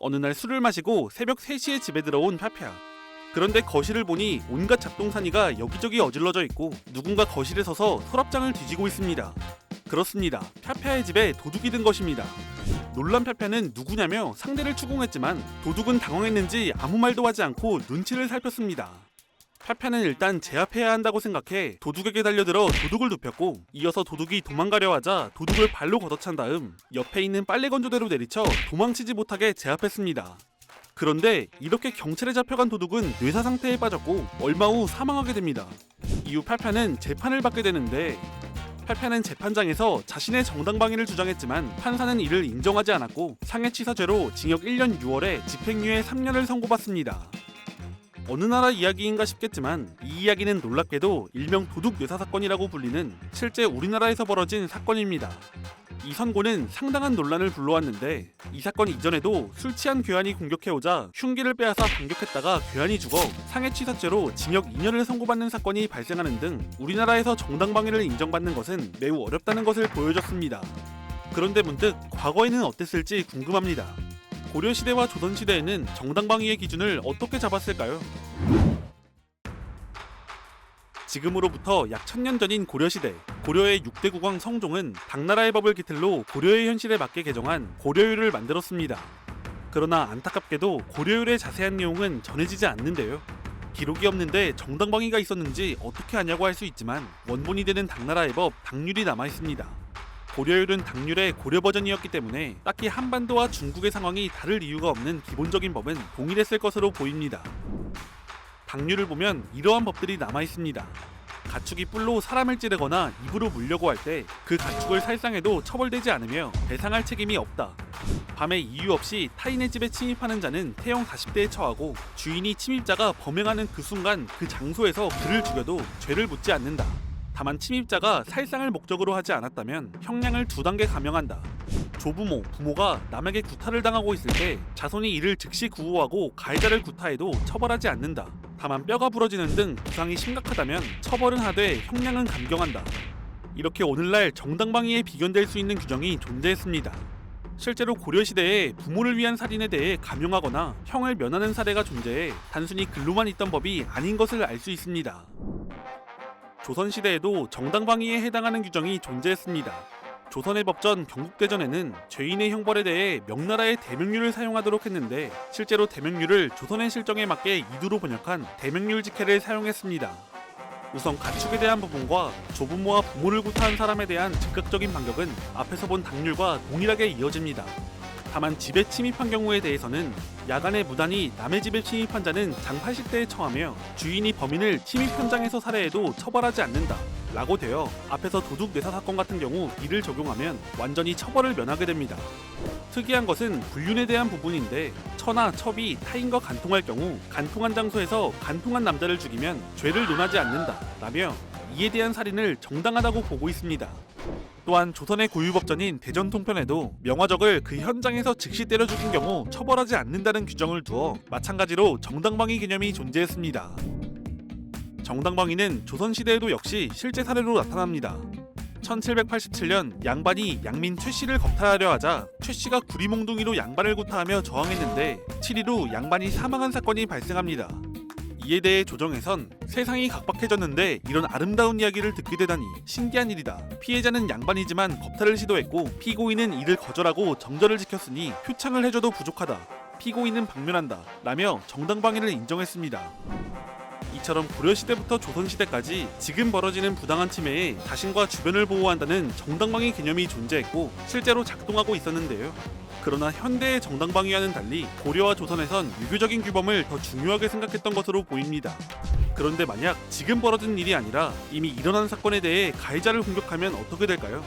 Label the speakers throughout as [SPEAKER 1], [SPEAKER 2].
[SPEAKER 1] 어느 날 술을 마시고 새벽 3시에 집에 들어온 파피아. 그런데 거실을 보니 온갖 잡동사니가 여기저기 어질러져 있고 누군가 거실에 서서 서랍장을 뒤지고 있습니다. 그렇습니다. 파피아의 집에 도둑이 든 것입니다. 놀란 파피아는 누구냐며 상대를 추궁했지만 도둑은 당황했는지 아무 말도 하지 않고 눈치를 살폈습니다. 파피아는 일단 제압해야 한다고 생각해 도둑에게 달려들어 도둑을 눕혔고 이어서 도둑이 도망가려 하자 도둑을 발로 걷어찬 다음 옆에 있는 빨래 건조대로 내리쳐 도망치지 못하게 제압했습니다. 그런데 이렇게 경찰에 잡혀간 도둑은 뇌사 상태에 빠졌고 얼마 후 사망하게 됩니다. 이후 팔파는 재판을 받게 되는데 팔파는 재판장에서 자신의 정당방위를 주장했지만 판사는 이를 인정하지 않았고 상해치사죄로 징역 1년 6월에 집행유예 3년을 선고받습니다. 어느 나라 이야기인가 싶겠지만 이 이야기는 놀랍게도 일명 도둑 뇌사 사건이라고 불리는 실제 우리나라에서 벌어진 사건입니다. 이 선고는 상당한 논란을 불러왔는데 이 사건 이전에도 술 취한 괴한이 공격해오자 흉기를 빼앗아 반격했다가 괴한이 죽어 상해치사죄로 징역 2년을 선고받는 사건이 발생하는 등 우리나라에서 정당방위를 인정받는 것은 매우 어렵다는 것을 보여줬습니다. 그런데 문득 과거에는 어땠을지 궁금합니다. 고려시대와 조선시대에는 정당방위의 기준을 어떻게 잡았을까요? 지금으로부터 약 천년 전인 고려시대 고려의 6대 국왕 성종은 당나라의 법을 기틀로 고려의 현실에 맞게 개정한 고려율을 만들었습니다. 그러나 안타깝게도 고려율의 자세한 내용은 전해지지 않는데요. 기록이 없는데 정당방위가 있었는지 어떻게 하냐고 할 수 있지만 원본이 되는 당나라의 법 당률이 남아 있습니다. 고려율은 당률의 고려 버전이었기 때문에 딱히 한반도와 중국의 상황이 다를 이유가 없는 기본적인 법은 동일했을 것으로 보입니다. 당률을 보면 이러한 법들이 남아 있습니다. 가축이 뿔로 사람을 찌르거나 입으로 물려고 할 때 그 가축을 살상해도 처벌되지 않으며 배상할 책임이 없다. 밤에 이유 없이 타인의 집에 침입하는 자는 태형 40대에 처하고 주인이 침입자가 범행하는 그 순간 그 장소에서 그를 죽여도 죄를 묻지 않는다. 다만 침입자가 살상을 목적으로 하지 않았다면 형량을 두 단계 감형한다. 조부모, 부모가 남에게 구타를 당하고 있을 때 자손이 이를 즉시 구호하고 가해자를 구타해도 처벌하지 않는다. 다만 뼈가 부러지는 등 부상이 심각하다면 처벌은 하되 형량은 감경한다. 이렇게 오늘날 정당방위에 비견될 수 있는 규정이 존재했습니다. 실제로 고려시대에 부모를 위한 살인에 대해 감형하거나 형을 면하는 사례가 존재해 단순히 글로만 있던 법이 아닌 것을 알 수 있습니다. 조선시대에도 정당방위에 해당하는 규정이 존재했습니다. 조선의 법전 경국대전에는 죄인의 형벌에 대해 명나라의 대명률을 사용하도록 했는데 실제로 대명률을 조선의 실정에 맞게 이두로 번역한 대명률 직해를 사용했습니다. 우선 가축에 대한 부분과 조부모와 부모를 구타한 사람에 대한 즉각적인 반격은 앞에서 본 당률과 동일하게 이어집니다. 다만 집에 침입한 경우에 대해서는 야간에 무단히 남의 집에 침입한 자는 장 80대에 처하며 주인이 범인을 침입 현장에서 살해해도 처벌하지 않는다. 라고 되어 앞에서 도둑 뇌사 사건 같은 경우 이를 적용하면 완전히 처벌을 면하게 됩니다. 특이한 것은 불륜에 대한 부분인데 처나 첩이 타인과 간통할 경우 간통한 장소에서 간통한 남자를 죽이면 죄를 논하지 않는다. 라며 이에 대한 살인을 정당하다고 보고 있습니다. 또한 조선의 고유법전인 대전통편에도 명화적을 그 현장에서 즉시 때려 죽인 경우 처벌하지 않는다는 규정을 두어 마찬가지로 정당방위 개념이 존재했습니다. 정당방위는 조선시대에도 역시 실제 사례로 나타납니다. 1787년 양반이 양민 최 씨를 겁탈하려 하자 최 씨가 구리몽둥이로 양반을 구타하며 저항했는데 7일 후 양반이 사망한 사건이 발생합니다. 이에 대해 조정에선 세상이 각박해졌는데 이런 아름다운 이야기를 듣게 되다니 신기한 일이다. 피해자는 양반이지만 겁탈을 시도했고 피고인은 이를 거절하고 정절을 지켰으니 표창을 해줘도 부족하다. 피고인은 방면한다. 라며 정당방위를 인정했습니다. 이처럼 고려시대부터 조선시대까지 지금 벌어지는 부당한 침해에 자신과 주변을 보호한다는 정당방위 개념이 존재했고 실제로 작동하고 있었는데요. 그러나 현대의 정당방위와는 달리 고려와 조선에선 유교적인 규범을 더 중요하게 생각했던 것으로 보입니다. 그런데 만약 지금 벌어진 일이 아니라 이미 일어난 사건에 대해 가해자를 공격하면 어떻게 될까요?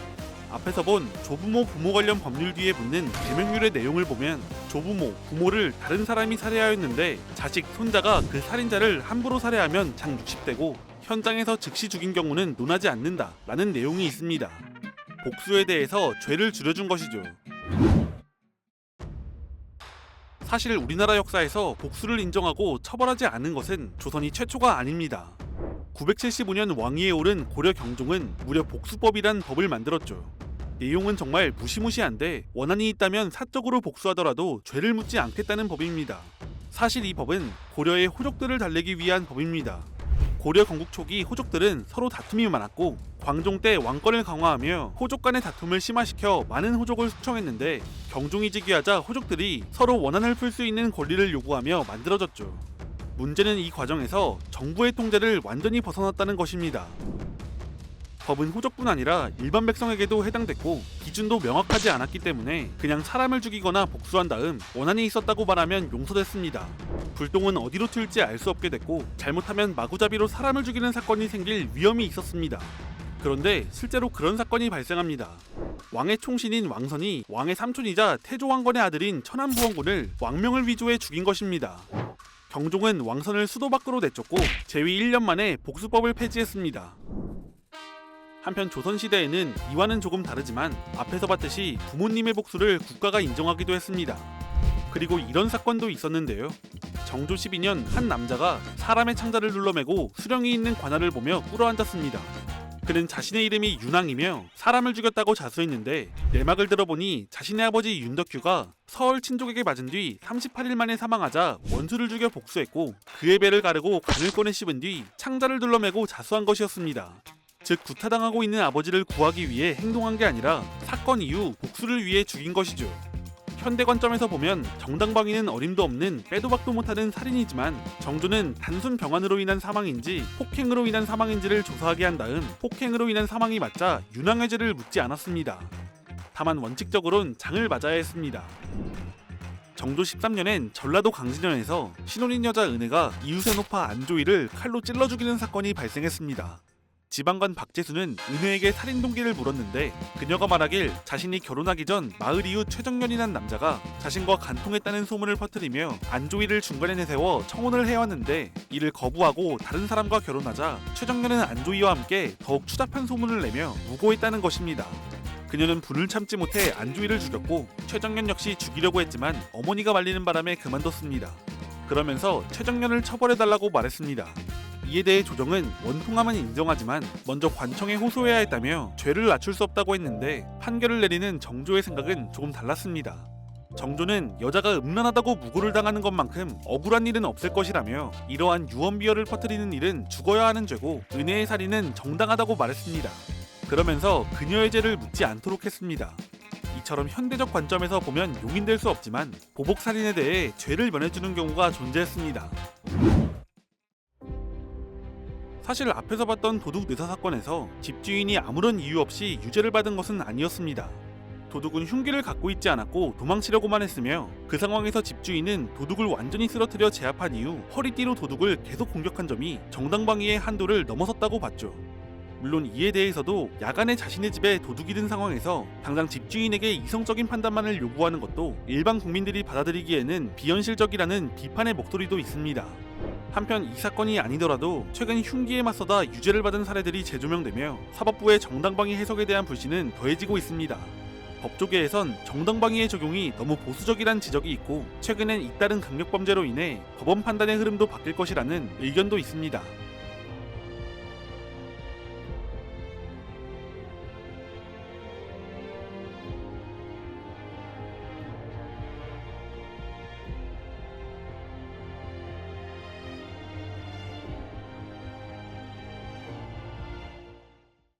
[SPEAKER 1] 앞에서 본 조부모 부모 관련 법률 뒤에 붙는 대명률의 내용을 보면 조부모 부모를 다른 사람이 살해하였는데 자식 손자가 그 살인자를 함부로 살해하면 장 60대고 현장에서 즉시 죽인 경우는 논하지 않는다 라는 내용이 있습니다. 복수에 대해서 죄를 줄여준 것이죠. 사실 우리나라 역사에서 복수를 인정하고 처벌하지 않은 것은 조선이 최초가 아닙니다. 975년 왕위에 오른 고려 경종은 무려 복수법이란 법을 만들었죠. 내용은 정말 무시무시한데 원한이 있다면 사적으로 복수하더라도 죄를 묻지 않겠다는 법입니다. 사실 이 법은 고려의 호족들을 달래기 위한 법입니다. 고려 건국 초기 호족들은 서로 다툼이 많았고 광종 때 왕권을 강화하며 호족 간의 다툼을 심화시켜 많은 호족을 숙청했는데 경종이 즉위하자 호족들이 서로 원한을 풀 수 있는 권리를 요구하며 만들어졌죠. 문제는 이 과정에서 정부의 통제를 완전히 벗어났다는 것입니다. 법은 호족뿐 아니라 일반 백성에게도 해당됐고 기준도 명확하지 않았기 때문에 그냥 사람을 죽이거나 복수한 다음 원한이 있었다고 말하면 용서됐습니다. 불똥은 어디로 튈지 알 수 없게 됐고 잘못하면 마구잡이로 사람을 죽이는 사건이 생길 위험이 있었습니다. 그런데 실제로 그런 사건이 발생합니다. 왕의 총신인 왕선이 왕의 삼촌이자 태조왕건의 아들인 천안부원군을 왕명을 위조해 죽인 것입니다. 경종은 왕선을 수도 밖으로 내쫓고 재위 1년 만에 복수법을 폐지했습니다. 한편 조선시대에는 이와는 조금 다르지만 앞에서 봤듯이 부모님의 복수를 국가가 인정하기도 했습니다. 그리고 이런 사건도 있었는데요. 정조 12년 한 남자가 사람의 창자를 눌러매고 수령이 있는 관할을 보며 꿇어앉았습니다. 그는 자신의 이름이 윤왕이며 사람을 죽였다고 자수했는데 내막을 들어보니 자신의 아버지 윤덕규가 서울 친족에게 맞은 뒤 38일 만에 사망하자 원수를 죽여 복수했고 그의 배를 가르고 간을 꺼내 씹은 뒤 창자를 둘러매고 자수한 것이었습니다. 즉 구타당하고 있는 아버지를 구하기 위해 행동한 게 아니라 사건 이후 복수를 위해 죽인 것이죠. 현대 관점에서 보면 정당방위는 어림도 없는 빼도 박도 못하는 살인이지만 정조는 단순 병환으로 인한 사망인지 폭행으로 인한 사망인지를 조사하게 한 다음 폭행으로 인한 사망이 맞자 윤왕해제를 묻지 않았습니다. 다만 원칙적으론 장을 맞아야 했습니다. 정조 13년엔 전라도 강진현에서 신혼인 여자 은혜가 이웃의 노파 안조이를 칼로 찔러 죽이는 사건이 발생했습니다. 지방관 박재수는 은혜에게 살인 동기를 물었는데 그녀가 말하길 자신이 결혼하기 전 마을 이웃 최정년이란 남자가 자신과 간통했다는 소문을 퍼뜨리며 안조이를 중간에 내세워 청혼을 해왔는데 이를 거부하고 다른 사람과 결혼하자 최정년은 안조이와 함께 더욱 추잡한 소문을 내며 무고했다는 것입니다. 그녀는 분을 참지 못해 안조이를 죽였고 최정년 역시 죽이려고 했지만 어머니가 말리는 바람에 그만뒀습니다. 그러면서 최정년을 처벌해달라고 말했습니다. 이에 대해 조정은 원통함은 인정하지만 먼저 관청에 호소해야 했다며 죄를 낮출 수 없다고 했는데 판결을 내리는 정조의 생각은 조금 달랐습니다. 정조는 여자가 음란하다고 무고를 당하는 것만큼 억울한 일은 없을 것이라며 이러한 유언비어를 퍼뜨리는 일은 죽어야 하는 죄고 은혜의 살인은 정당하다고 말했습니다. 그러면서 그녀의 죄를 묻지 않도록 했습니다. 이처럼 현대적 관점에서 보면 용인될 수 없지만 보복 살인에 대해 죄를 면해주는 경우가 존재했습니다. 사실 앞에서 봤던 도둑 뇌사 사건에서 집주인이 아무런 이유 없이 유죄를 받은 것은 아니었습니다. 도둑은 흉기를 갖고 있지 않았고 도망치려고만 했으며 그 상황에서 집주인은 도둑을 완전히 쓰러뜨려 제압한 이후 허리띠로 도둑을 계속 공격한 점이 정당방위의 한도를 넘어섰다고 봤죠. 물론 이에 대해서도 야간에 자신의 집에 도둑이 든 상황에서 당장 집주인에게 이성적인 판단만을 요구하는 것도 일반 국민들이 받아들이기에는 비현실적이라는 비판의 목소리도 있습니다. 한편 이 사건이 아니더라도 최근 흉기에 맞서다 유죄를 받은 사례들이 재조명되며 사법부의 정당방위 해석에 대한 불신은 더해지고 있습니다. 법조계에선 정당방위의 적용이 너무 보수적이란 지적이 있고 최근엔 잇따른 강력범죄로 인해 법원 판단의 흐름도 바뀔 것이라는 의견도 있습니다.